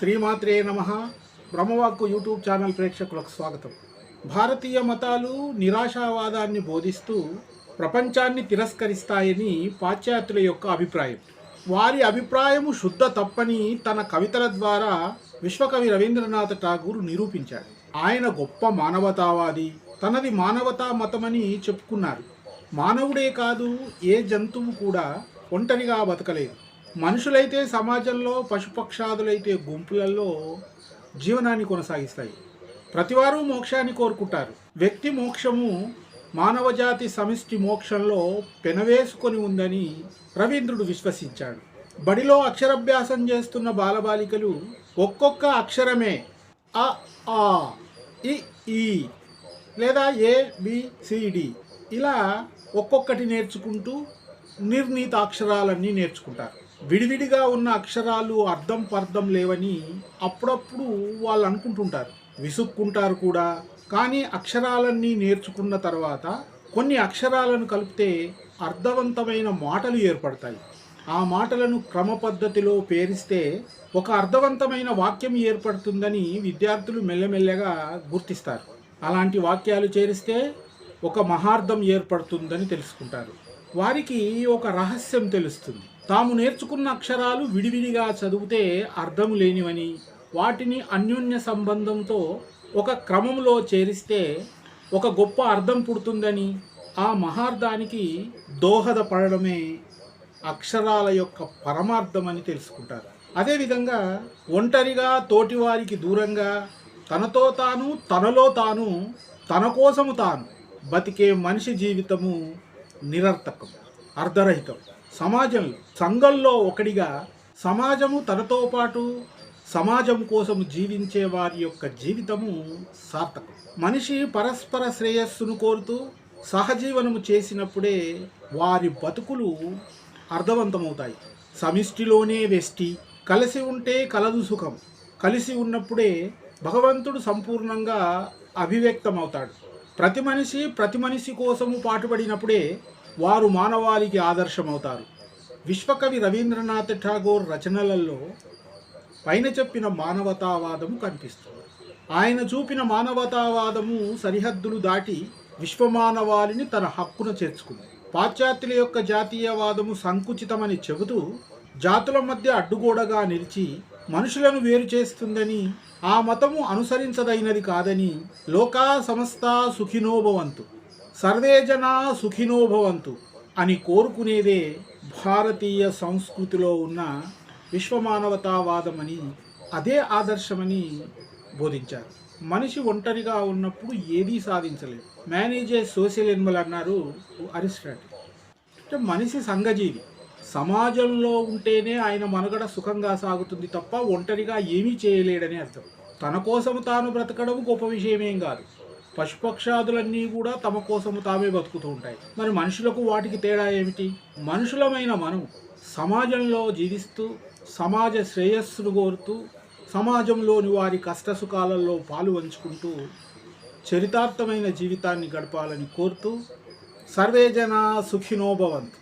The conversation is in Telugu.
శ్రీమాత్రే నమ. బ్రహ్మవాక్కు యూట్యూబ్ ఛానల్ ప్రేక్షకులకు స్వాగతం. భారతీయ మతాలు నిరాశావాదాన్ని బోధిస్తూ ప్రపంచాన్ని తిరస్కరిస్తాయని పాశ్చాత్యుల యొక్క అభిప్రాయం. వారి అభిప్రాయము శుద్ధ తప్పని తన కవితల ద్వారా విశ్వకవి రవీంద్రనాథ్ ఠాగూర్ నిరూపించాడు ఆయన గొప్ప మానవతావాది తనది మానవతా మతమని చెప్పుకున్నారు. మానవుడే కాదు ఏ జంతువు కూడా ఒంటరిగా బతకలేదు. మనుషులైతే సమాజంలో పశుపక్షాదులైతే గుంపులలో జీవనాన్ని కొనసాగిస్తాయి. ప్రతివారు మోక్షాన్ని కోరుకుంటారు. వ్యక్తి మోక్షము మానవజాతి సమిష్టి మోక్షంలో పెనవేసుకొని ఉందని రవీంద్రుడు విశ్వసించాడు. బడిలో అక్షరాభ్యాసం చేస్తున్న బాలబాలికలు ఒక్కొక్క అక్షరమే అ ఆ ఇ ఈ లేదా ఏ బిసిడి ఇలా ఒక్కొక్కటి నేర్చుకుంటూ నిర్ణీత అక్షరాలన్నీ నేర్చుకుంటారు. విడివిడిగా ఉన్న అక్షరాలు అర్థం పర్థం లేవని అప్పుడప్పుడు వాళ్ళు అనుకుంటుంటారు. విసుక్కుంటారు కూడా. కానీ అక్షరాలన్నీ నేర్చుకున్న తర్వాత కొన్ని అక్షరాలను కలిపితే అర్థవంతమైన మాటలు ఏర్పడతాయి. ఆ మాటలను క్రమ పద్ధతిలో పేరిస్తే ఒక అర్థవంతమైన వాక్యం ఏర్పడుతుందని విద్యార్థులు మెల్లమెల్లగా గుర్తిస్తారు. అలాంటి వాక్యాలు చేరిస్తే ఒక మహార్థం ఏర్పడుతుందని తెలుసుకుంటారు. వారికి ఒక రహస్యం తెలుస్తుంది. తాము నేర్చుకున్న అక్షరాలు విడివిడిగా చదివితే అర్థం లేనివని వాటిని అన్యోన్య సంబంధంతో ఒక క్రమంలో చేరిస్తే ఒక గొప్ప అర్థం పుడుతుందని ఆ మహార్థానికి దోహదపడడమే అక్షరాల యొక్క పరమార్థమని తెలుసుకుంటారు. అదేవిధంగా ఒంటరిగా తోటివారికి దూరంగా తనతో తాను తనలో తాను తన కోసము తాను బతికే మనిషి జీవితము నిరర్థకం అర్ధరహితం. సమాజంలో సంఘంలో ఒకడిగా సమాజము తనతో పాటు సమాజం కోసం జీవించే వారి యొక్క జీవితము సార్థకం. మనిషి పరస్పర శ్రేయస్సును కోరుతూ సహజీవనము చేసినప్పుడే వారి బతుకులు అర్థవంతమవుతాయి. సమిష్టిలోనే వెష్టి కలిసి ఉంటే కలదు సుఖం. కలిసి ఉన్నప్పుడే భగవంతుడు సంపూర్ణంగా అభివ్యక్తమవుతాడు. ప్రతి మనిషి ప్రతి మనిషి కోసము పాటుపడినప్పుడే వారు మానవాళికి ఆదర్శమవుతారు. విశ్వకవి రవీంద్రనాథ్ ఠాగూర్ రచనలలో పైన చెప్పిన మానవతావాదము కనిపిస్తుంది. ఆయన చూపిన మానవతావాదము సరిహద్దులు దాటి విశ్వమానవాళిని తన హక్కును చేర్చుకుంది. పాశ్చాత్యుల యొక్క జాతీయవాదము సంకుచితమని చెబుతూ జాతుల మధ్య అడ్డుగోడగా నిలిచి మనుషులను వేరు చేస్తుందని ఆ మతము అనుసరించదైనది కాదని లోకా సమస్త సుఖినోభవంతు సర్వే జనా సుఖినోభవంతు అని కోరుకునేదే భారతీయ సంస్కృతిలో ఉన్న విశ్వమానవతావాదమని అదే ఆదర్శమని బోధించారు. మనిషి ఒంటరిగా ఉన్నప్పుడు ఏదీ సాధించలేదు. Man is a social animal అన్నారు అరిస్టాటిల్. అంటే మనిషి సంఘజీవి. సమాజంలో ఉంటేనే ఆయన మనుగడ సుఖంగా సాగుతుంది తప్ప ఒంటరిగా ఏమీ చేయలేడని అర్థం. తన కోసం తాను బ్రతకడం గొప్ప విషయమేం కాదు. పశుపక్షాదులన్నీ కూడా తమ కోసము తామే బతుకుతూ ఉంటాయి. మరి మనుషులకు వాటికి తేడా ఏమిటి? మనుషులమైన మనం సమాజంలో జీవిస్తూ సమాజ శ్రేయస్సును కోరుతూ సమాజంలోని వారి కష్టసుఖాలలో పాలు పంచుకుంటూ చరితార్థమైన జీవితాన్ని గడపాలని కోరుతూ సర్వేజన సుఖినోభవంతు